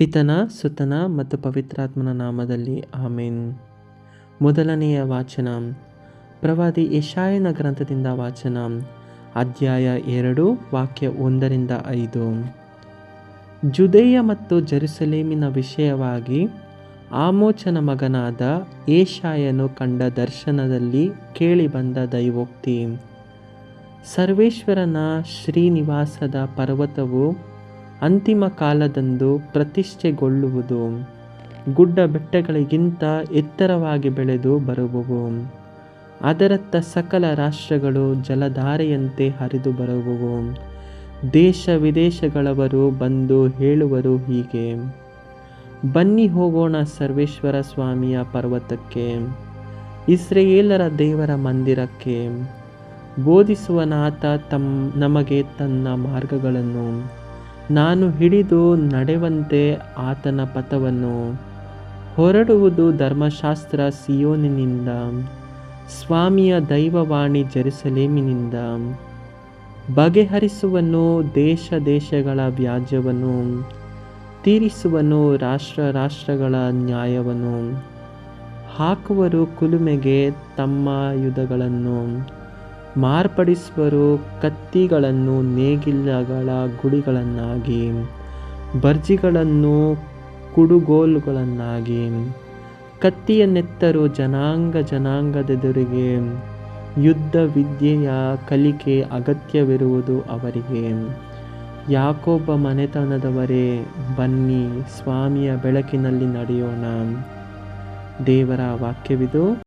ಪಿತನ, ಸುತನ ಮತ್ತು ಪವಿತ್ರಾತ್ಮನ ನಾಮದಲ್ಲಿ ಆಮೇನ್. ಮೊದಲನೆಯ ವಾಚನ. ಪ್ರವಾದಿ ಯಶಾಯನ ಗ್ರಂಥದಿಂದ ವಾಚನ. ಅಧ್ಯಾಯ ಎರಡು, ವಾಕ್ಯ ಒಂದರಿಂದ ಐದು. ಜುದೇಯ ಮತ್ತು ಜೆರುಸಲೇಮಿನ ವಿಷಯವಾಗಿ ಆಮೋಚನ ಮಗನಾದ ಏಷಾಯನು ಕಂಡ ದರ್ಶನದಲ್ಲಿ ಕೇಳಿಬಂದ ದೈವೋಕ್ತಿ. ಸರ್ವೇಶ್ವರನ ಶ್ರೀನಿವಾಸದ ಪರ್ವತವು ಅಂತಿಮ ಕಾಲದಂದು ಪ್ರತಿಷ್ಠೆಗೊಳ್ಳುವುದು. ಗುಡ್ಡ ಬೆಟ್ಟಗಳಿಗಿಂತ ಎತ್ತರವಾಗಿ ಬೆಳೆದು ಬರುವವು. ಅದರತ್ತ ಸಕಲ ರಾಷ್ಟ್ರಗಳು ಜಲಧಾರೆಯಂತೆ ಹರಿದು ಬರುವವು. ದೇಶ ವಿದೇಶಗಳವರು ಬಂದು ಹೇಳುವರು ಹೀಗೆ. ಬನ್ನಿ ಹೋಗೋಣ ಸರ್ವೇಶ್ವರ ಸ್ವಾಮಿಯ ಪರ್ವತಕ್ಕೆ. ಇಸ್ರೇಲರ ದೇವರ ಮಂದಿರಕ್ಕೆ. ಬೋಧಿಸುವ ನಾಥ ತಮ್ಮ ನಮಗೆ ತನ್ನ ಮಾರ್ಗಗಳನ್ನು. ನಾನು ಹಿಡಿದು ನಡೆವಂತೆ ಆತನ ಪಥವನ್ನು ಹೊರಡುವುದು ಧರ್ಮಶಾಸ್ತ್ರ ಸಿಯೋನಿನಿಂದ, ಸ್ವಾಮಿಯ ದೈವವಾಣಿ ಜೆರುಸಲೇಮಿನಿಂದ. ಬಗೆಹರಿಸುವನು ದೇಶ ದೇಶಗಳ ವ್ಯಾಜ್ಯವನ್ನು, ತೀರಿಸುವನು ರಾಷ್ಟ್ರ ರಾಷ್ಟ್ರಗಳ ನ್ಯಾಯವನ್ನು, ಹಾಕುವರು ಕುಲುಮೆಗೆ ತಮ್ಮ ಯುಧಗಳನ್ನು. ಮಾರ್ಪಡಿಸುವರು ಕತ್ತಿಗಳನ್ನು ನೇಗಿಲಗಳ ಗುಡಿಗಳನ್ನಾಗಿ, ಬರ್ಜಿಗಳನ್ನು ಕುಡುಗೋಲುಗಳನ್ನಾಗಿ. ಕತ್ತಿಯನ್ನೆತ್ತರು ಜನಾಂಗ ಜನಾಂಗದೆದುರಿಗೆ, ಯುದ್ಧ ವಿದ್ಯೆಯ ಕಲಿಕೆ ಅಗತ್ಯವಿರುವುದು ಅವರಿಗೆ. ಯಾಕೊಬ್ಬ ಮನೆತನದವರೇ, ಬನ್ನಿ ಸ್ವಾಮಿಯ ಬೆಳಕಿನಲ್ಲಿ ನಡೆಯೋಣ. ದೇವರ ವಾಕ್ಯವಿದು.